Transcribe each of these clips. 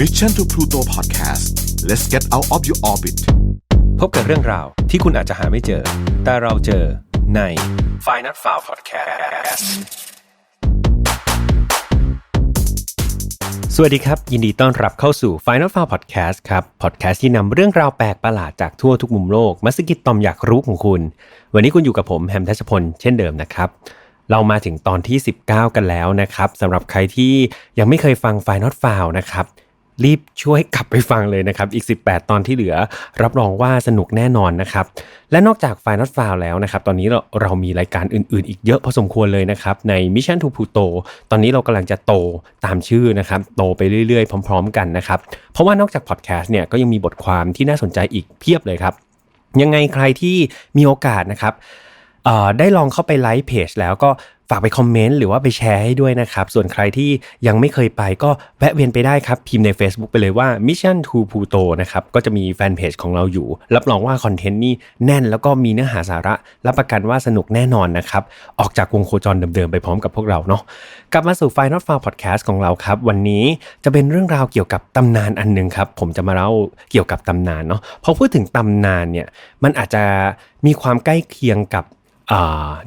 Mission to Pluto Podcast let's get out of your orbit พบกับเรื่องราวที่คุณอาจจะหาไม่เจอ แต่เราเจอใน f i n a l f i l e Podcast สวัสดีครับ ยินดีต้อนรับเข้าสู่ Final f i l e Podcast ครับ podcast ที่นำเรื่องราวแปลกประหลาดจากทั่วทุกมุมโลกมาสกิดตอมอยากรู้ของคุณ วันนี้คุณอยู่กับผมแฮมทัชพล เช่นเดิมนะครับเรามาถึงตอนที่ 19 กันแล้วนะครับสำหรับใครที่ยังไม่เคยฟัง Final f i l e นะครับ รีบช่วยกลับไปฟังเลยนะครับ อีก 18 ตอนที่เหลือ รับรองว่าสนุกแน่นอนนะครับ และนอกจาก Final f i l e แล้วนะครับ ตอนนี้เราเรามีรายการอื่น ๆ อีกเยอะพอสมควรเลยนะครับ ใน Mission to Pluto ตอนนี้เรากำลังจะโตตามชื่อนะครับ โตไปเรื่อย ๆ พร้อม ๆ กันนะครับ เพราะว่านอกจากพอดแคสต์เนี่ยก็ยังมีบทความที่น่าสนใจอีกเพียบเลยครับ ยังไงใครที่มีโอกาสนะครับ ได้ลองเข้าไปไลค์เพจแล้วก็ฝากไปคอมเมนต์หรือว่าไปแชร์ให้ด้วยนะครับ ส่วนใครที่ยังไม่เคยไปก็แวะเวียนไปได้ครับ พิมพ์ใน Facebook ไปเลยว่า Mission to Pluto นะครับ ก็จะมีแฟนเพจของเราอยู่ รับรองว่าคอนเทนต์นี่แน่นแล้วก็มีเนื้อหาสาระ รับประกันว่าสนุกแน่นอนนะครับ ออกจากวงโคจรเดิมๆ ไปพร้อมกับพวกเราเนาะกลับมาสู่ Final f i l e Podcast ของเราครับ วันนี้จะเป็นเรื่องราวเกี่ยวกับตำนานอันหนึงครับผมจะมาเล่าเกี่ยวกับตำนานเนาะพอพูดถึงตำนานเนี่ยมันอาจจะมีความใกล้เคียงกับ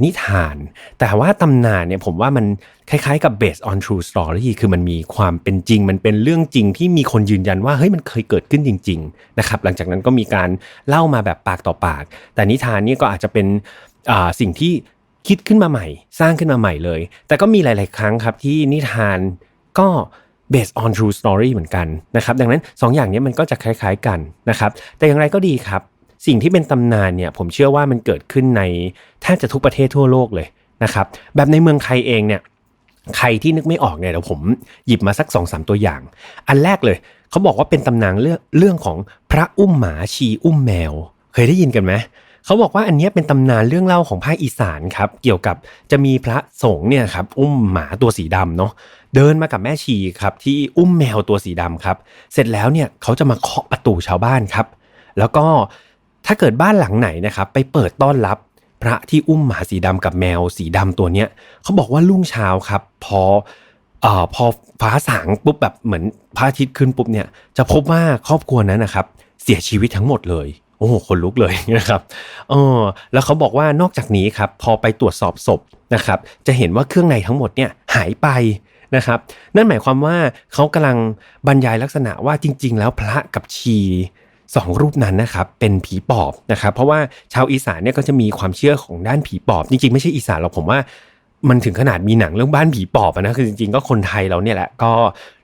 นิทาน แต่ว่าตำนานเนี่ยผมว่ามันคล้ายๆกับ based on true story คือมันมีความเป็นจริง มันเป็นเรื่องจริงที่มีคนยืนยันว่าเฮ้ยมันเคยเกิดขึ้นจริงๆนะครับหลังจากนั้นก็มีการเล่ามาแบบปากต่อปาก แต่นิทานนี่ก็อาจจะเป็นสิ่งที่คิดขึ้นมาใหม่ สร้างขึ้นมาใหม่เลย แต่ก็มีหลาย ๆ ครั้งครับที่นิทานก็ based on true story เหมือนกันนะครับดังนั้นสองอย่างนี้มันก็จะคล้าย ๆกันนะครับแต่อย่างไรก็ดีครับ สิ่งที่เป็นตำนานเนี่ยผมเชื่อว่ามันเกิดขึ้นในแทบจะทุกประเทศทั่วโลกเลยนะครับแบบในเมืองไทยเองเนี่ยใครที่นึกไม่ออกเนี่ยเดี๋ยวผมหยิบมาสัก2อสตัวอย่าง อันแรกเลยเขาบอกว่าเป็นตำนานเรื่องเรื่องของพระอุ้มหมาชีอุ้มแมว เคยได้ยินกันไหมเขาบอกว่าอันนี้เป็นตำนานเรื่องเล่าของภาคอีสานครับเกี่ยวกับจะมีพระสงฆ์เนี่ยครับอุ้มหมาตัวสีดำเนาะเดินมากับแม่ชีครับที่อุ้มแมวตัวสีดำครับ เสร็จแล้วเนี่ยเขาจะมาเคาะประตูชาวบ้านครับ แล้วก็ ถ้าเกิดบ้านหลังไหนนะครับไปเปิดต้อนรับพระที่อุ้มหมาสีดำกับแมวสีดำตัวเนี้ยเขาบอกว่ารุ่งเช้าครับ พอเอ่อพอฟ้าสางปุ๊บแบบเหมือนพระอาทิตย์ขึ้นปุ๊บเนี่ยจะพบว่าครอบครัวนั้นนะครับ เสียชีวิตทั้งหมดเลยโอ้โหคนลุกเลยนะครับเออแล้วเขาบอกว่านอกจากนี้ครับพอไปตรวจสอบศพนะครับ จะเห็นว่าเครื่องในทั้งหมดเนี่ยหายไปนะครับ นั่นหมายความว่าเขากำลังบรรยายลักษณะว่าจริง ๆ แล้วพระกับชี สองรูปนั้นนะครับเป็นผีปอบนะครับเพราะว่าชาวอีสานเนี่ยก็จะมีความเชื่อของด้านผีปอบ จริงๆไม่ใช่อีสานหรอกผมว่ามันถึงขนาดมีหนังเรื่องบ้านผีปอบนะคือจริงๆก็คนไทยเราเนี่ยแหละก็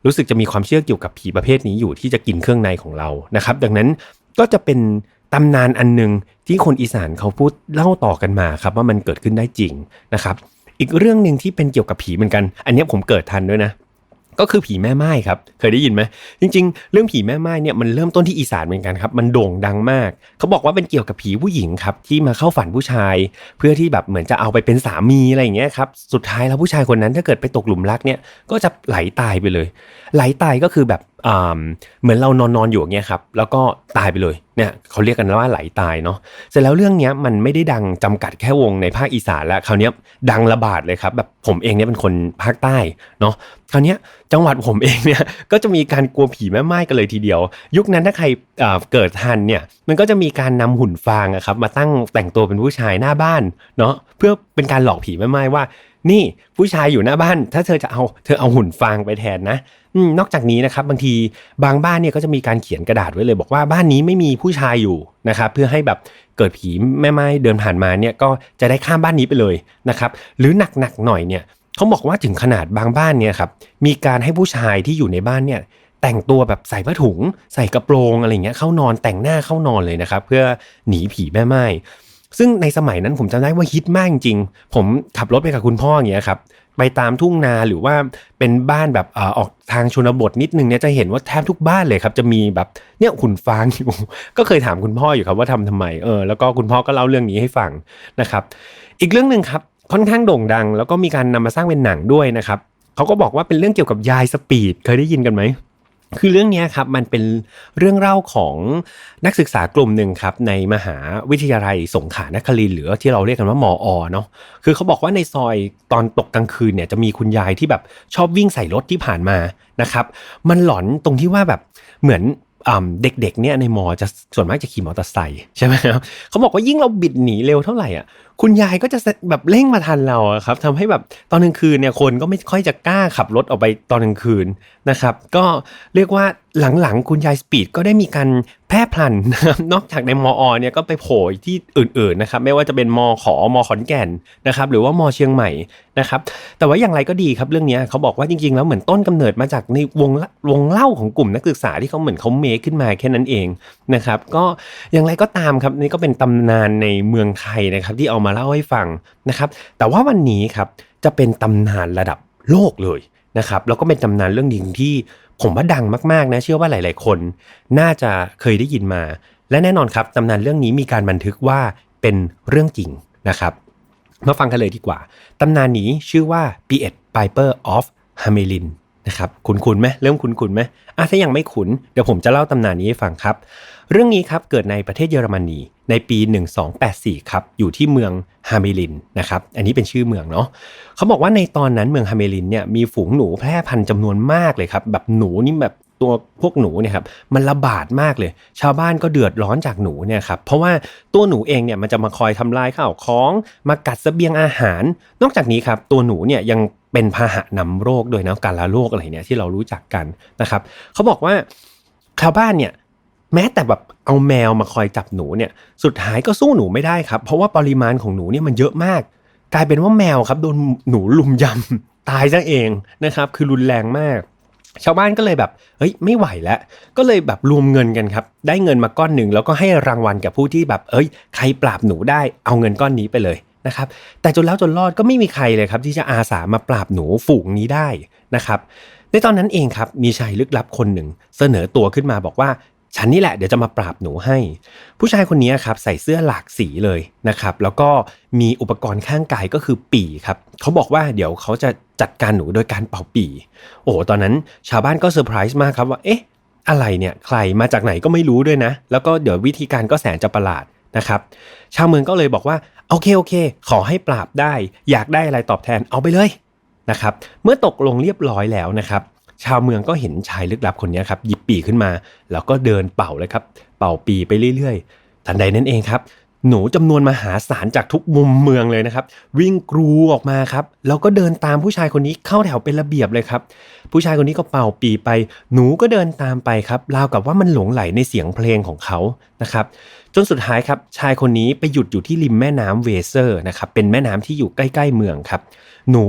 รู้สึกจะมีความเชื่อเกี่ยวกับผีประเภทนี้อยู่ที่จะกินเครื่องในของเรานะครับ ดังนั้นก็จะเป็นตำนานอันหนึ่งที่คนอีสานเขาพูดเล่าต่อกันมาครับว่ามันเกิดขึ้นได้จริงนะครับ อีกเรื่องหนึ่งที่เป็นเกี่ยวกับผีเหมือนกัน อันนี้ผมเกิดทันด้วยนะ ก็คือผีแม่ไม้ครับ เคยได้ยินไหมจริง ๆ เรื่องผีแม่ไม้เนี่ยมันเริ่มต้นที่อีสานเหมือนกันครับ มันโด่งดังมาก เขาบอกว่าเป็นเกี่ยวกับผีผู้หญิงครับที่มาเข้าฝันผู้ชาย เพื่อที่แบบเหมือนจะเอาไปเป็นสามีอะไรอย่างเงี้ยครับสุดท้ายแล้วผู้ชายคนนั้นถ้าเกิดไปตกหลุมรักเนี่ยก็จะไหลตายไปเลย ไหลตายก็คือแบบ เหมือนเรานอนนอนอยู่อย่างเงี้ยครับแล้วก็ตายไปเลยเนี่ยเขาเรียกกันว่าไหลตายเนาะเสร็จแล้วเรื่องเนี้ยมันไม่ได้ดังจำกัดแค่วงในภาคอีสานแล้วคราวนี้ดังระบาดเลยครับแบบผมเองเนี่ยเป็นคนภาคใต้เนาะคราวนี้จังหวัดผมเองเนี่ยก็จะมีการกลัวผีแม่ไม้กันเลยทีเดียว ยุคนั้นถ้าใครเเกิดทันเนี่ยมันก็จะมีการนำหุ่นฟางครับมาตั้งแต่งตัวเป็นผู้ชายหน้าบ้านเนาะเพื่อเป็นการหลอกผีแม่ไม้ว่า นี่ผู้ชายอยู่หน้าบ้าน ถ้าเธอจะเอาเธอเอาหุ่นฟางไปแทนนะอนอกจากนี้นะครับบางทีบางบ้านเนี่ยก็จะมีการเขียนกระดาษไว้เลย บอกว่าบ้านนี้ไม่มีผู้ชายอยู่นะครับเพื่อให้แบบเกิดผีแม่ไม้เดินผ่านมาเนี่ยก็จะได้ข้ามบ้านนี้ไปเลยนะครับหรือหนักๆหน่อยเนี่ยเขาบอกว่าถึงขนาดบางบ้านเนี่ยครับมีการให้ผู้ชายที่อยู่ในบ้านเนี่ยแต่งตัวแบบใส่ผ้าถุง ใส่กระโปรงอะไรเงี้ยเข้านอนแต่งหน้าเข้านอนเลยนะครับเพื่อหนีผีแม่ไม้ ซึ่งในสมัยนั้นผมจำได้ว่าฮิตมากจริง ผมขับรถไปกับคุณพ่ออย่างเงี้ยครับไปตามทุ่งนาหรือว่าเป็นบ้านแบบออกทางชนบทนิดนึงเนี่ยจะเห็นว่าแทบทุกบ้านเลยครับ จะมีแบบเนี่ยหุ่นฟางอยู่ ก็เคยถามคุณพ่ออยู่ครับว่าทำทำไมเออแล้วก็คุณพ่อก็เล่าเรื่องนี้ให้ฟังนะครับ อีกเรื่องหนึ่งครับค่อนข้างโด่งดัง แล้วก็มีการนำมาสร้างเป็นหนังด้วยนะครับเขาก็บอกว่าเป็นเรื่องเกี่ยวกับยายสปีดเคยได้ยินกันไหม คือเรื่องนี้ครับมันเป็นเรื่องเล่าของนักศึกษากลุ่มหนึ่งครับในมหาวิทยาลัยสงขลานครินทร์หรือที่เราเรียกกันว่ามออเนาะคือเขาบอกว่าในซอยตอนตกกลางคืนเนี่ยจะมีคุณยายที่แบบชอบวิ่งใส่รถที่ผ่านมานะครับ มันหลอนตรงที่ว่าแบบเหมือนเด็กๆเนี่ยในมอจะส่วนมากจะขี่มอเตอร์ไซค์ใช่ไหมครับเขาบอกว่ายิ่งเราบิดหนีเร็วเท่าไหร่อะ คุณยายก็จะแบบเร่งมาทันเราครับทำให้แบบตอนกลางคืนเนี่ยคนก็ไม่ค่อยจะกล้าขับรถออกไปตอนกลางคืนนะครับ ก็เรียกว่าหลังๆ คุณยายสปีดก็ได้มีการแพร่พลันนะครับนอกจากในมอเนี่ยก็ไปโผล่ที่อื่นๆนะครับไม่ว่าจะเป็นมอขอมอขอนแก่นนะครับหรือว่ามอเชียงใหม่นะครับแต่ว่าอย่างไรก็ดีครับเรื่องนี้เขาบอกว่าจริงๆ แล้วเหมือนต้นกำเนิดมาจากในวงวงเล่าของกลุ่มนักศึกษาที่เขาเหมือนเขาเมคขึ้นมาแค่นั้นเองนะครับก็อย่างไรก็ตามครับนี่ก็เป็นตำนานในเมืองไทยนะครับที่เอามาาเล่าให้ฟังนะครับแต่ว่าวันนี้ครับจะเป็นตำนานระดับโลกเลยนะครับแล้วก็เป็นตำนานเรื่องหนึ่งที่ผมว่าดังมากๆนะเชื่อว่าหลาย ๆ คน น่าจะเคยได้ยินมา และแน่นอนครับตำนานเรื่องนี้มีการบันทึกว่าเป็นเรื่องจริงนะครับมาฟังกันเลยดีกว่า ตำนานนี้ชื่อว่า p ีเอ็ด Piper of Hamelin นะครับ คุ้นๆไหมเริ่มคุ้นๆไหมอะถ้ายังไม่คุ้น เดี๋ยวผมจะเล่าตำนานนี้ให้ฟังครับ เรื่องนี้ครับเกิดในประเทศเยอรมนีในปี 1284 ครับ อยู่ที่เมืองฮาเมลินนะครับ อันนี้เป็นชื่อเมืองเนาะเขาบอกว่าในตอนนั้นเมืองฮาเมลินเนี่ยมีฝูงหนูแพร่พันธุ์จำนวนมากเลยครับ แบบหนูนี่แบบตัวพวกหนูเนี่ยครับมันระบาดมากเลย ชาวบ้านก็เดือดร้อนจากหนูเนี่ยครับเพราะว่าตัวหนูเองเนี่ยมันจะมาคอยทำลายข้าวของมากัดเสบียงอาหาร นอกจากนี้ครับตัวหนูเนี่ยยังเป็นพาหะนำโรคโดยนะการละโรคอะไรเนี่ยที่เรารู้จักกันนะครับเขาบอกว่าชาวบ้านเนี่ย แม้แต่แบบเอาแมวมาคอยจับหนูเนี่ย สุดท้ายก็สู้หนูไม่ได้ครับ เพราะว่าปริมาณของหนูเนี่ยมันเยอะมาก กลายเป็นว่าแมวครับโดนหนูลุมยำตายซะเองนะครับ คือรุนแรงมาก ชาวบ้านก็เลยแบบเฮ้ยไม่ไหวแล้ว ก็เลยแบบรวมเงินกันครับ ได้เงินมาก้อนหนึ่งแล้วก็ให้รางวัลกับผู้ที่แบบเอ้ย ใครปราบหนูได้เอาเงินก้อนนี้ไปเลยนะครับ แต่จนแล้วจนรอดก็ไม่มีใครเลยครับที่จะอาสามาปราบหนูฝูงนี้ได้นะครับในตอนนั้นเองครับมีชายลึกลับคนหนึ่งเสนอตัวขึ้นมาบอกว่า ฉันนี่แหละเดี๋ยวจะมาปราบหนูให้ ผู้ชายคนนี้ครับใส่เสื้อหลากสีเลยนะครับ แล้วก็มีอุปกรณ์ข้างกายก็คือปีครับเขาบอกว่าเดี๋ยวเขาจะจัดการหนูโดยการเป่าปี โอ้โหตอนนั้นชาวบ้านก็เซอร์ไพรส์มากครับว่าเอ๊ะอะไรเนี่ยใครมาจากไหนก็ไม่รู้ด้วยนะ แล้วก็เดี๋ยววิธีการก็แสนจะประหลาดนะครับชาวเมืองก็เลยบอกว่าโอเคโอเค ขอให้ปราบได้ อยากได้อะไรตอบแทนเอาไปเลยนะครับเมื่อตกลงเรียบร้อยแล้วนะครับ ชาวเมืองก็เห็นชายลึกลับคนนี้ครับหยิบปีขึ้นมา แล้วก็เดินเป่าเลยครับ เป่าปีไปเรื่อยๆ ทันใดนั้นเองครับ หนูจำนวนมหาศาลจากทุกมุมเมืองเลยนะครับ วิ่งกรูออกมาครับ แล้วก็เดินตามผู้ชายคนนี้เข้าแถวเป็นระเบียบเลยครับ ผู้ชายคนนี้ก็เป่าปีไป หนูก็เดินตามไปครับราวกับว่ามันหลงไหลในเสียงเพลงของเขานะครับจนสุดท้ายครับชายคนนี้ไปหยุดอยู่ที่ริมแม่น้ำเวเซอร์นะครับเป็นแม่น้ำที่อยู่ใกล้ ๆ เมืองครับ หนู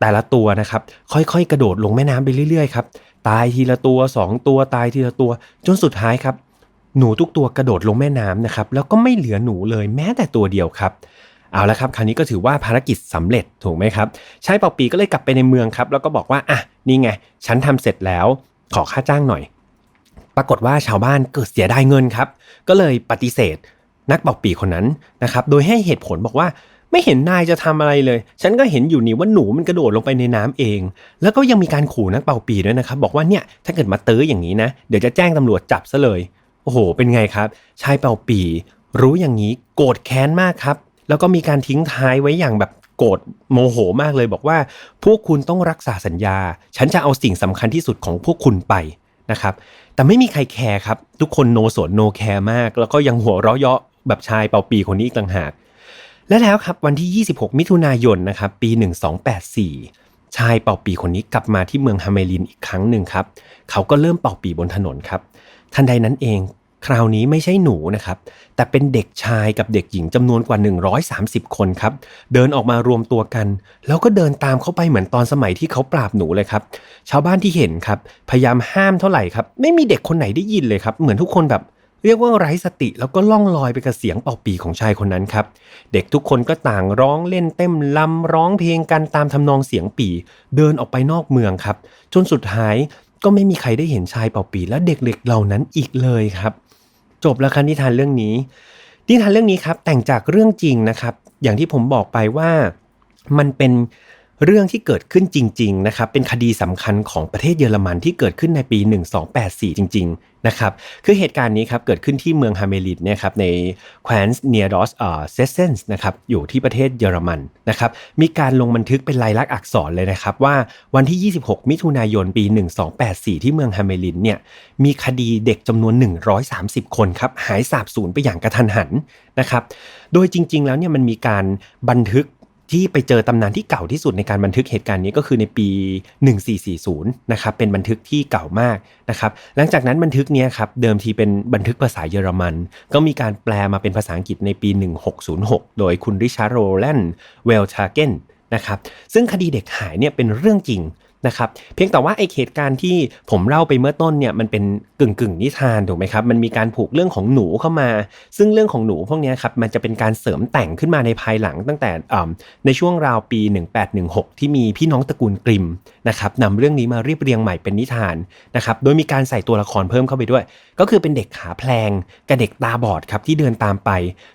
แต่ละตัวนะครับ ค่อยๆ กระโดดลงแม่น้ำไปเรื่อยๆครับตายทีละตัว 2 ตัวตายทีละตัว จนสุดท้ายครับ หนูทุกตัวกระโดดลงแม่น้ำนะครับ แล้วก็ไม่เหลือหนูเลยแม้แต่ตัวเดียวครับเอาละครับคราวนี้ก็ถือว่าภารกิจสำเร็จถูกไหมครับชายเป่าปีก็เลยกลับไปในเมืองครับ แล้วก็บอกว่าอะนี่ไง ฉันทำเสร็จแล้วขอค่าจ้างหน่อย ปรากฏว่าชาวบ้านเกิดเสียดายเงินครับ ก็เลยปฏิเสธนักเป่าปีคนนั้นนะครับ โดยให้เหตุผลบอกว่า ไม่เห็นนายจะทำอะไรเลย ฉันก็เห็นอยู่นี่ว่าหนูมันกระโดดลงไปในน้ำเอง แล้วก็ยังมีการขู่นักเป่าปีด้วยนะครับ บอกว่าเนี่ยถ้าเกิดมาเตื้ออย่างนี้นะ เดี๋ยวจะแจ้งตำรวจจับซะเลย โอ้โห เป็นไงครับ ชายเป่าปี รู้อย่างนี้โกรธแค้นมากครับ แล้วก็มีการทิ้งท้ายไว้อย่างแบบโกรธโมโหมากเลยบอกว่า พวกคุณต้องรักษาสัญญา ฉันจะเอาสิ่งสำคัญที่สุดของพวกคุณไปนะครับ แต่ไม่มีใครแคร์ครับ ทุกคนโนสนโนแคร์มาก แล้วก็ยังหัวเราะเยาะแบบชายเป่าปีคนนี้อีกต่างหาก และแล้วครับวันที่ 26 มิถุนายนนะครับปี 1284 ชายเป่าปีคนนี้กลับมาที่เมืองฮาเมลินอีกครั้งหนึ่งครับ เขาก็เริ่มเป่าปีบนถนนครับ ทันใดนั้นเองคราวนี้ไม่ใช่หนูนะครับ แต่เป็นเด็กชายกับเด็กหญิงจำนวนกว่า 130 คนครับ เดินออกมารวมตัวกัน แล้วก็เดินตามเขาไปเหมือนตอนสมัยที่เขาปราบหนูเลยครับ ชาวบ้านที่เห็นครับ พยายามห้ามเท่าไหร่ครับ ไม่มีเด็กคนไหนได้ยินเลยครับ เหมือนทุกคนแบบ เรียกว่าไร้สติแล้วก็ล่องลอยไปกับเสียงเป่าปีของชายคนนั้นครับ เด็กทุกคนก็ต่างร้องเล่นเต้มลำร้องเพลงกันตามทำนองเสียงปี เดินออกไปนอกเมืองครับ จนสุดท้ายก็ไม่มีใครได้เห็นชายเป่าปีและเด็กเล็กเหล่านั้นอีกเลยครับ จบแล้วครับนิทานเรื่องนี้ นิทานเรื่องนี้ครับแต่งจากเรื่องจริงนะครับ อย่างที่ผมบอกไปว่ามันเป็น เรื่องที่เกิดขึ้นจริงๆนะครับเป็นคดีสำคัญของประเทศเยอรมันที่เกิดขึ้นในปี 1284 จริงๆนะครับคือเหตุการณ์นี้ครับเกิดขึ้นที่เมืองฮาเมลิดเนี่ยครับในแคว้นเนียดอสเอ่อเซเซนส์นะครับอยู่ที่ประเทศเยอรมันนะครับมีการลงบันทึกเป็นลายลักษณ์อักษรเลยนะครับว่าวันที่ 26 มิถุนายนปี 1284 ที่เมืองฮาเมลินเนี่ยมีคดีเด็กจำนวน 130 คนครับหายสาบสูญไปอย่างกระทันหันนะครับโดยจริง ๆ แล้วเนี่ยมันมีการบันทึก ที่ไปเจอตำนานที่เก่าที่สุดในการบันทึกเหตุการณ์นี้ก็คือในปี 1440 นะครับ เป็นบันทึกที่เก่ามากนะครับ หลังจากนั้นบันทึกนี้ครับ เดิมทีเป็นบันทึกภาษาเยอรมัน ก็มีการแปลมาเป็นภาษาอังกฤษในปี 1606 โดยคุณริชาร์โรแลนด์เวลชาเกนนะครับ ซึ่งคดีเด็กหายเนี่ยเป็นเรื่องจริงนะครับเพียงแต่ว่าไอเหตุการณ์ที่ผมเล่าไปเมื่อต้นเนี่ยมันเป็น กึ่งกึ่งนิทานถูกไหมครับมันมีการผูกเรื่องของหนูเข้ามา ซึ่งเรื่องของหนูพวกนี้ครับมันจะเป็นการเสริมแต่งขึ้นมาในภายหลังตั้งแต่ในช่วงราวปี 1816 ที่มีพี่น้องตระกูลกริมนะครับนำเรื่องนี้มาเรียบเรียงใหม่เป็นนิทานนะครับโดยมีการใส่ตัวละครเพิ่มเข้าไปด้วย ก็คือเป็นเด็กขาแพลงกับเด็กตาบอดครับที่เดินตามไป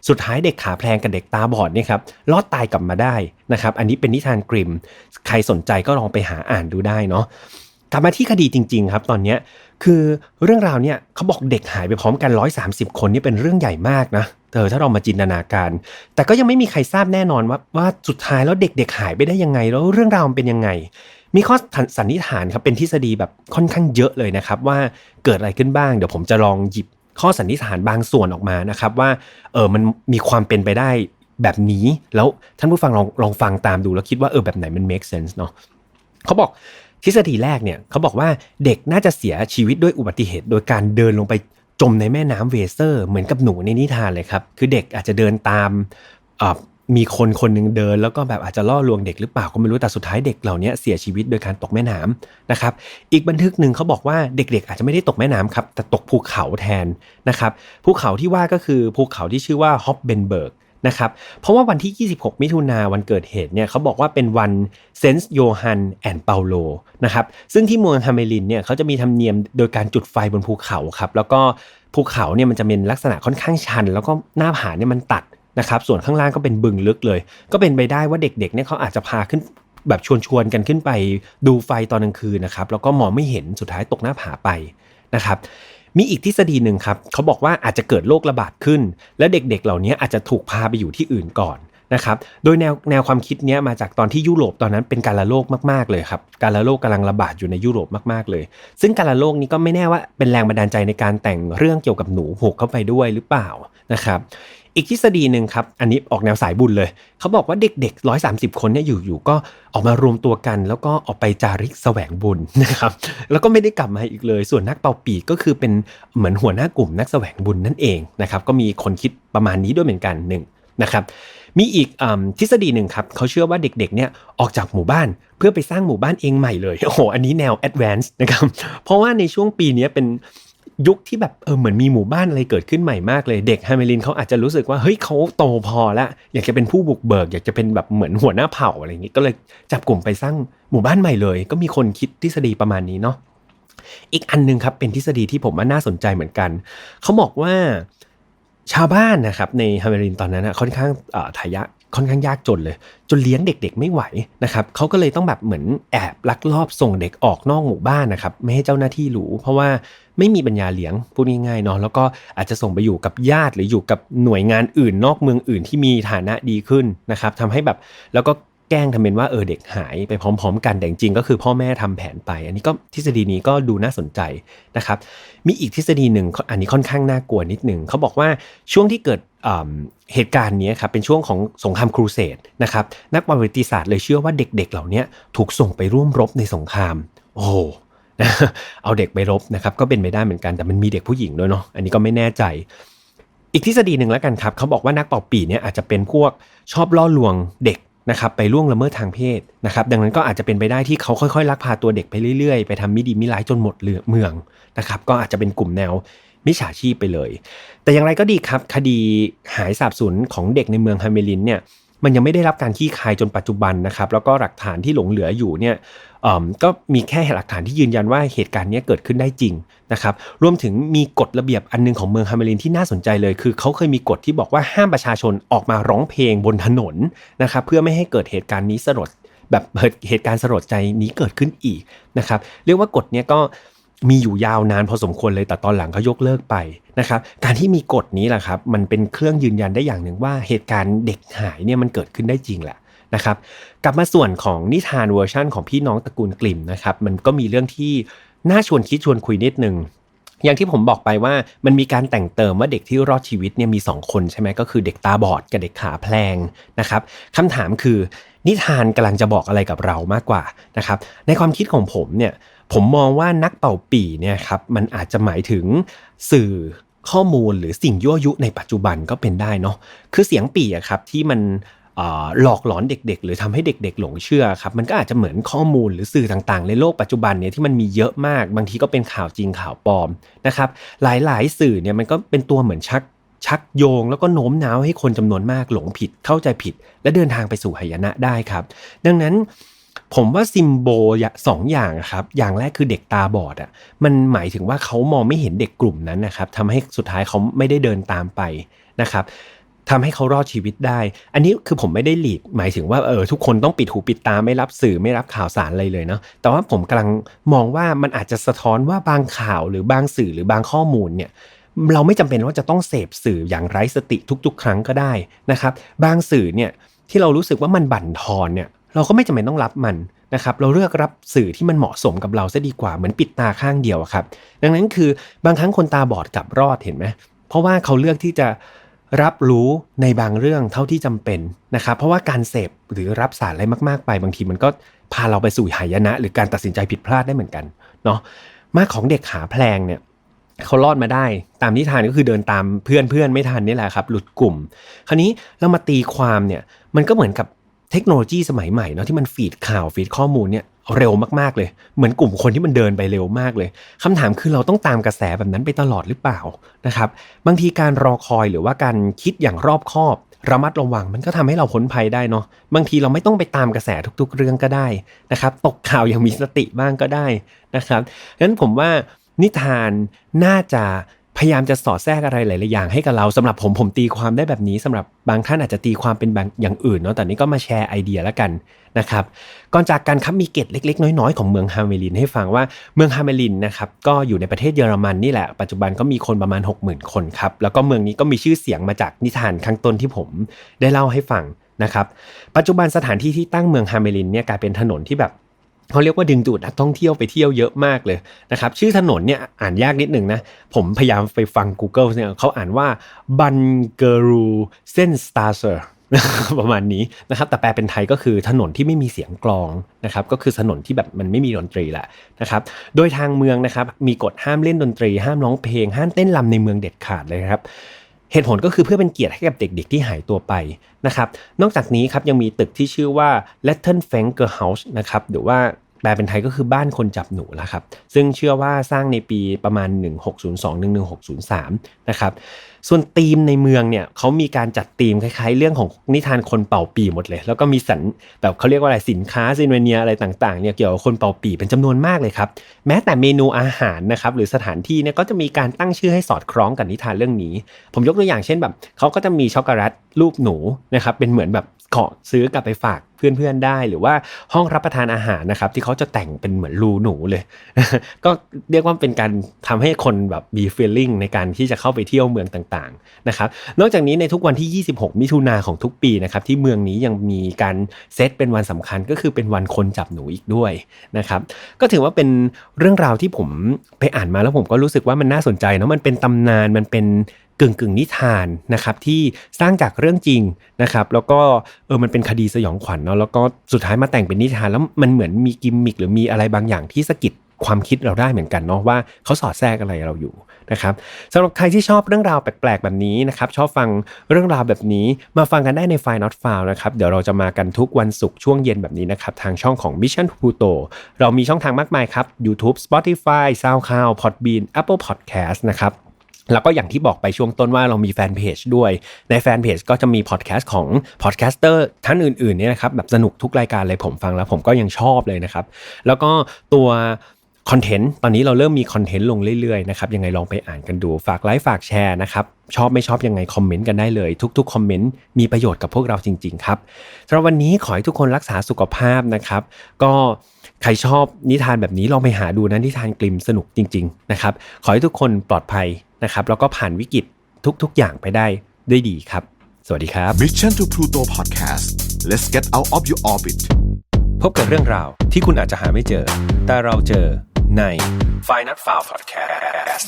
สุดท้ายเด็กขาแพลงกับเด็กตาบอดเนี่ยครับรอดตายกลับมาได้นะครับอันนี้เป็นนิทานกริม ใครสนใจก็ลองไปหาอ่านดูได้เนาะ กลับมาที่คดีจริง ๆ ครับตอนนี้คือเรื่องราวเนี่ยเขาบอกเด็กหายไปพร้อมกัน 130 คนนี่เป็นเรื่องใหญ่มากนะเธอถ้าเรามาจินตนาการ แต่ก็ยังไม่มีใครทราบแน่นอนว่าว่าสุดท้ายแล้วเด็กๆหายไปได้ยังไง แล้วเรื่องราวมันเป็นยังไง มีข้อสันนิษฐานครับเป็นทฤษฎีแบบค่อนข้างเยอะเลยนะครับ ว่าเกิดอะไรขึ้นบ้าง เดี๋ยวผมจะลองหยิบข้อสันนิษฐานบางส่วนออกมานะครับ ว่าเออมันมีความเป็นไปได้แบบนี้ แล้วท่านผู้ฟังลองลองฟังตามดูแล้วคิดว่าเออแบบไหนมัน make sense เนาะเขาบอก ทฤษฎีแรกเนี่ยเขาบอกว่าเด็กน่าจะเสียชีวิตด้วยอุบัติเหตุ โดยการเดินลงไปจมในแม่น้ำเวเซอร์ เหมือนกับหนูในนิทานเลยครับ คือเด็กอาจจะเดินตามมีคนคนนึงเดิน แล้วก็แบบอาจจะล่อลวงเด็กหรือเปล่าก็ไม่รู้แต่สุดท้ายเด็กเหล่านี้เสียชีวิตโดยการตกแม่น้ำนะครับ อีกบันทึกหนึ่งเขาบอกว่าเด็กๆ อาจจะไม่ได้ตกแม่น้ำครับแต่ตกภูเขาแทนนะครับภูเขาที่ว่าก็คือภูเขาที่ชื่อว่าฮอปเบนเบิร์ก นะครับ เพราะว่าวันที่ 26 มิถุนาวันเกิดเหตุเนี่ยเขาบอกว่าเป็นวันเซนส์โยฮันแอนเปาโลนะครับซึ่งที่เมืองฮาเมลินเนี่ยเขาจะมีธรรมเนียมโดยการจุดไฟบนภูเขาครับแล้วก็ภูเขาเนี่ยมันจะเป็นลักษณะค่อนข้างชัน แล้วก็หน้าผาเนี่ยมันตัดนะครับส่วนข้างล่างก็เป็นบึงลึกเลย ก็เป็นไปได้ว่าเด็กๆเนี่ยเขาอาจจะพาขึ้นแบบชวนๆกันขึ้นไปดูไฟตอนกลางคืนนะครับแล้วก็มองไม่เห็นสุดท้ายตกหน้าผาไปนะครับ มีอีกทฤษฎีหนึ่งครับเขาบอกว่าอาจจะเกิดโรคระบาดขึ้น และเด็กๆ เหล่านี้อาจจะถูกพาไปอยู่ที่อื่นก่อนนะครับ โดยแนวแนวความคิดนี้มาจากตอนที่ยุโรปตอนนั้นเป็นการระโรคมากๆเลยครับ การระโรคกำลังระบาดอยู่ในยุโรปมากๆเลย ซึ่งการระโรคนี้ก็ไม่แน่ว่าเป็นแรงบันดาลใจในการแต่งเรื่องเกี่ยวกับหนูผูกเข้าไปด้วยหรือเปล่านะครับ อีกทฤษฎีหนึ่งครับอันนี้ออกแนวสายบุญเลย เขาบอกว่าเด็กๆ 130 คนเนี่ยอยู่ๆก็ออกมารวมตัวกัน แล้วก็ออกไปจาริกแสวงบุญนะครับแล้วก็ไม่ได้กลับมาอีกเลย ส่วนนักเป่าปีก็คือเป็นเหมือนหัวหน้ากลุ่มนักแสวงบุญนั่นเองนะครับก็มีคนคิดประมาณนี้ด้วยเหมือนกันหนึ่งนะครับมีอีกอทฤษฎีหนึ่งครับเขาเชื่อว่าเด็กๆเนี่ยออกจากหมู่บ้านเพื่อไปสร้างหมู่บ้านเองใหม่เลยโอ้โหอันนี้แนวแอดวานซ์นะครับเพราะว่าในช่วงปีนี้เป็น ยุคที่แบบเออเหมือนมีหมู่บ้านอะไรเกิดขึ้นใหม่มากเลยเด็กฮาเมลินเขาอาจจะรู้สึกว่าเฮ้ยเขาโตพอแล้วอยากจะเป็นผู้บุกเบิก อยากจะเป็นแบบเหมือนหัวหน้าเผ่าอะไรอย่างนี้ก็เลยจับกลุ่มไปสร้างหมู่บ้านใหม่เลย ก็มีคนคิดทฤษฎีประมาณนี้เนาะอีกอันนึงครับเป็นทฤษฎีที่ผมว่าน่าสนใจเหมือนกันเขาบอกว่าชาวบ้านนะครับในฮาเมรินตอนนั้นค่อนข้างทายะค่อนข้างยากจนเลย จนเลี้ยงเด็กๆไม่ไหวนะครับเขาก็เลยต้องแบบเหมือนแอบลักลอบส่งเด็กออกนอกหมู่บ้านนะครับ ไม่ให้เจ้าหน้าที่รู้ เพราะว่า ไม่มีปัญญาเลี้ยงพูดง่ายๆเนาะแล้วก็อาจจะส่งไปอยู่กับญาติหรืออยู่กับหน่วยงานอื่น นอกเมืองอื่นที่มีฐานะดีขึ้นนะครับทำให้แบบแล้วก็แกล้งทำเป็นว่าเออเด็กหายไปพร้อม ๆ กันแต่จริงก็คือพ่อแม่ทำแผนไป อันนี้ก็ทฤษฎีนี้ก็ดูน่าสนใจนะครับ มีอีกทฤษฎีหนึ่งอันนี้ค่อนข้างน่ากลัวนิดหนึ่งเขาบอกว่าช่วงที่เกิดเหตุการณ์นี้ครับเป็นช่วงของสงครามครูเสดนะครับนักประวัติศาสตร์เลยเชื่อว่าเด็กๆ เหล่านี้ถูกส่งไปร่วมรบในสงคราม โอ้ เอาเด็กไปรบนะครับก็เป็นไปได้เหมือนกันแต่มันมีเด็กผู้หญิงด้วยเนาะอันนี้ก็ไม่แน่ใจ อีกทฤษฎีหนึ่งแล้วกันครับเขาบอกว่านักเป่าปีเนี่ยอาจจะเป็นพวกชอบล่อลวงเด็กนะครับไปล่วงละเมิดทางเพศนะครับดังนั้นก็อาจจะเป็นไปได้ที่เขาค่อยๆลักพาตัวเด็กไปเรื่อยๆ ไปทำมิดีมิร้ายจนหมดเมืองนะครับก็อาจจะเป็นกลุ่มแนวมิจฉาชีพไปเลย แต่อย่างไรก็ดีครับ คดีหายสาบสูญของเด็กในเมืองฮาเมลินเนี่ย มันยังไม่ได้รับการขี้คายจนปัจจุบันนะครับ แล้วก็หลักฐานที่หลงเหลืออยู่เนี่ยก็มีแค่หลักฐานที่ยืนยันว่าเหตุการณ์นี้เกิดขึ้นได้จริงนะครับรวมถึงมีกฎระเบียบอันนึงของเมืองฮาเมลินที่น่าสนใจเลย คือเขาเคยมีกฎที่บอกว่าห้ามประชาชนออกมาร้องเพลงบนถนนนะครับเพื่อไม่ให้เกิดเหตุการณ์นี้สลดแบบเหตุการณ์สลดใจนี้เกิดขึ้นอีกนะครับ เรียกว่ากฎเนี้ยก็ มีอยู่ยาวนานพอสมควรเลยแต่ตอนหลังเขายกเลิกไปนะครับการที่มีกฎนี้แหละครับมันเป็นเครื่องยืนยันได้อย่างหนึ่งว่าเหตุการณ์เด็กหายเนี่ยมันเกิดขึ้นได้จริงแหละนะครับกลับมาส่วนของนิทานเวอร์ชั่นของพี่น้องตระกูลกลิ่มนะครับมันก็มีเรื่องที่น่าชวนคิดชวนคุยนิดนึงอย่างที่ผมบอกไปว่ามันมีการแต่งเติมว่าเด็กที่รอดชีวิตเนี่ยมี 2 คนใช่ไหมก็คือเด็กตาบอดกับเด็กขาแพลงนะครับคำถามคือ นิทานกำลังจะบอกอะไรกับเรามากกว่านะครับ ในความคิดของผมเนี่ยผมมองว่านักเป่าปีเนี่ยครับมันอาจจะหมายถึงสื่อข้อมูลหรือสิ่งยั่วยุในปัจจุบันก็เป็นได้เนาะคือเสียงปีอะครับที่มันหลอกหลอนเด็กๆ หรือทำให้เด็กๆ หลงเชื่อครับมันก็อาจจะเหมือนข้อมูลหรือสื่อต่างๆ ในโลกปัจจุบันเนี่ยที่มันมีเยอะมาก บางทีก็เป็นข่าวจริงข่าวปลอมนะครับหลายๆ สื่อเนี่ยมันก็เป็นตัวเหมือนชัก ชักโยงแล้วก็โน้มน้าวให้คนจำนวนมากหลงผิดเข้าใจผิด และเดินทางไปสู่หายนะได้ครับ ดังนั้นผมว่าซิมโบสองอย่างครับ อย่างแรกคือเด็กตาบอดอะมันหมายถึงว่าเขามองไม่เห็นเด็กกลุ่มนั้นนะครับทำให้สุดท้ายเขาไม่ได้เดินตามไปนะครับทำให้เขารอดชีวิตได้ อันนี้คือผมไม่ได้หลีดหมายถึงว่าเออทุกคนต้องปิดหูปิดตาไม่รับสื่อไม่รับข่าวสารอะไรเลยเนาะแต่ว่าผมกำลังมองว่ามันอาจจะสะท้อนว่าบางข่าวหรือบางสื่อหรือบางข้อมูลเนี่ย เราไม่จำเป็นว่าจะต้องเสพสื่ออย่างไร้สติทุก ๆ ครั้งก็ได้นะครับ บางสื่อเนี่ยที่เรารู้สึกว่ามันบั่นทอนเนี่ยเราก็ไม่จำเป็นต้องรับมันนะครับเราเลือกรับสื่อที่มันเหมาะสมกับเราซะดีกว่าเหมือนปิดตาข้างเดียวครับ ดังนั้นคือบางครั้งคนตาบอดกลับรอดเห็นไหมเพราะว่าเขาเลือกที่จะรับรู้ในบางเรื่องเท่าที่จำเป็นนะครับ เพราะว่าการเสพหรือรับสารอะไรมากๆไป บางทีมันก็พาเราไปสู่หายนะ หรือการตัดสินใจผิดพลาดได้เหมือนกันเนาะมาของเด็กขาแพลงเนี่ย เขารอดมาได้ ตามนิทานก็คือเดินตามเพื่อนเพื่อนไม่ทันนี่แหละครับ หลุดกลุ่ม คราวนี้เรามาตีความเนี่ยมันก็เหมือนกับเทคโนโลยีสมัยใหม่เนาะที่มันฟีดข่าวฟีดข้อมูลเนี่ยเร็วมากๆเลย เหมือนกลุ่มคนที่มันเดินไปเร็วมากเลยคำถามคือเราต้องตามกระแสแบบนั้นไปตลอดหรือเปล่านะครับ บางทีการรอคอยหรือว่าการคิดอย่างรอบคอบ ระมัดระวังมันก็ทำให้เราพ้นภัยได้เนาะบางทีเราไม่ต้องไปตามกระแสทุก ๆ เรื่องก็ได้นะครับ ตกข่าวอยังมีสติบ้างก็ได้นะครับงั้นผมว่า นิทานน่าจะพยายามจะสอดแทรกอะไรหลาย ๆ อย่างให้กับเราสำหรับผมผมตีความได้แบบนี้สำหรับบางท่านอาจจะตีความเป็นบางอย่างอื่นเนาะแต่นี้ก็มาแชร์ไอเดียแล้วกันนะครับก่อนจากการครับมีเกตเล็ก ๆ น้อย ๆ ของเมืองฮาเมลินให้ฟังว่าเมืองฮาเมลินนะครับก็อยู่ในประเทศเยอรมันนี่แหละปัจจุบันก็มีคนประมาณ 60,000 คนครับแล้วก็เมืองนี้ก็มีชื่อเสียงมาจากนิทานข้างต้นที่ผมได้เล่าให้ฟังนะครับปัจจุบันสถานที่ที่ตั้งเมืองฮาเมลินเนี่ยกลายเป็นถนนที่แบบ เขาเรียกว่าดึงดูดนักท่องเที่ยวไปเที่ยวเยอะมากเลยนะครับชื่อถนนเนี่ยอ่านยากนิดหนึ่งนะ ผมพยายามไปฟัง Google เนี่ยเขาอ่านว่าบันเกรูเซนสตาร์เซอร์ประมาณนี้นะครับแต่แปลเป็นไทยก็คือถนนที่ไม่มีเสียงกลองนะครับก็คือถนนที่แบบมันไม่มีดนตรีแหละนะครับโดยทางเมืองนะครับมีกฎห้ามเล่นดนตรี ห้ามร้องเพลง ห้ามเต้นรำในเมืองเด็ดขาดเลยครับ เหตุผลก็คือเพื่อเป็นเกียรติให้กับเด็กๆ ที่หายตัวไปนะครับ นอกจากนี้ครับยังมีตึกที่ชื่อว่า l e t t e n f a n g e r House นะครับหรือว่าแปลเป็นไทยก็คือบ้านคนจับหนูแล้วครับ ซึ่งเชื่อว่าสร้างในปีประมาณ 1602-1603 นะครับ ส่วนธีมในเมืองเนี่ยเขามีการจัดธีมคล้ายๆ เรื่องของนิทานคนเป่าปีหมดเลย แล้วก็มีสันแบบเขาเรียกว่าอะไรสินค้าซินเวเนียอะไรต่างๆเนี่ยเกี่ยวกับคนเป่าปีเป็นจำนวนมากเลยครับ แม้แต่เมนูอาหารนะครับหรือสถานที่เนี่ยก็จะมีการตั้งชื่อให้สอดคล้องกับนิทานเรื่องนี้ ผมยกตัวอย่างเช่นแบบเขาก็จะมีช็อกโกแลตรูปหนูนะครับเป็นเหมือนแบบ ขอซื้อกลับไปฝากเพื่อนๆได้หรือว่าห้องรับประทานอาหารนะครับ ที่เขาจะแต่งเป็นเหมือนรูหนูเลย ก็เรียกว่าเป็นการทำให้คนแบบมี feeling ในการที่จะเข้าไปเที่ยวเมืองต่างๆนะครับนอกจากนี้ในทุกวันที่ 26 มิถุนาของทุกปีนะครับที่เมืองนี้ยังมีการเซตเป็นวันสำคัญก็คือเป็นวันคนจับหนูอีกด้วยนะครับก็ถือว่าเป็นเรื่องราวที่ผมไปอ่านมาแล้วผมก็รู้สึกว่ามันน่าสนใจเนาะมันเป็นตำนานมันเป็น กึ่งกึ่งนิทานนะครับที่สร้างจากเรื่องจริงนะครับแล้วก็เออมันเป็นคดีสยองขวัญเนาะแล้วก็สุดท้ายมาแต่งเป็นนิทานแล้วมันเหมือนมีกิมมิคหรือมีอะไรบางอย่างที่สะกิดความคิดเราได้เหมือนกันเนาะว่าเขาสอดแทรกอะไรเราอยู่นะครับสำหรับใครที่ชอบเรื่องราวแปลกๆแบบนี้นะครับชอบฟังเรื่องราวแบบนี้มาฟังกันได้ในไฟล์ not file นะครับเดี๋ยวเราจะมากันทุกวันศุกร์ช่วงเย็นแบบนี้นะครับทางช่องของ Mission to Pluto เรามีช่องทางมากมายครับ YouTube Spotify SoundCloud Podbean Apple Podcast นะครับ แล้วก็อย่างที่บอกไปช่วงต้นว่าเรามีแฟนเพจด้วย ในแฟนเพจก็จะมีพอดแคสต์ของพอดแคสเตอร์ท่านอื่นๆเนี่ยนะครับแบบสนุกทุกรายการเลยผมฟังแล้วผมก็ยังชอบเลยนะครับ แล้วก็ตัวคอนเทนต์ตอนนี้เราเริ่มมีคอนเทนต์ลงเรื่อยๆนะครับยังไงลองไปอ่านกันดูฝากไลค์ฝากแชร์นะครับชอบไม่ชอบยังไงคอมเมนต์กันได้เลย ทุกๆคอมเมนต์มีประโยชน์กับพวกเราจริง ๆ ครับสำหรับวันนี้ขอให้ทุกคนรักษาสุขภาพนะครับ ก็ใครชอบนิทานแบบนี้ลองไปหาดูนะนิทานกลิมสนุกจริง ๆ นะครับ ขอให้ทุกคนปลอดภัย นะครับแล้วก็ผ่านวิกฤตทุกๆ อย่างไปได้ด้วยดีครับ สวัสดีครับ Mission to Pluto Podcast let's get out of your orbit พบกับเรื่องราวที่คุณอาจจะหาไม่เจอ แต่เราเจอใน f i n a l f i l e Podcast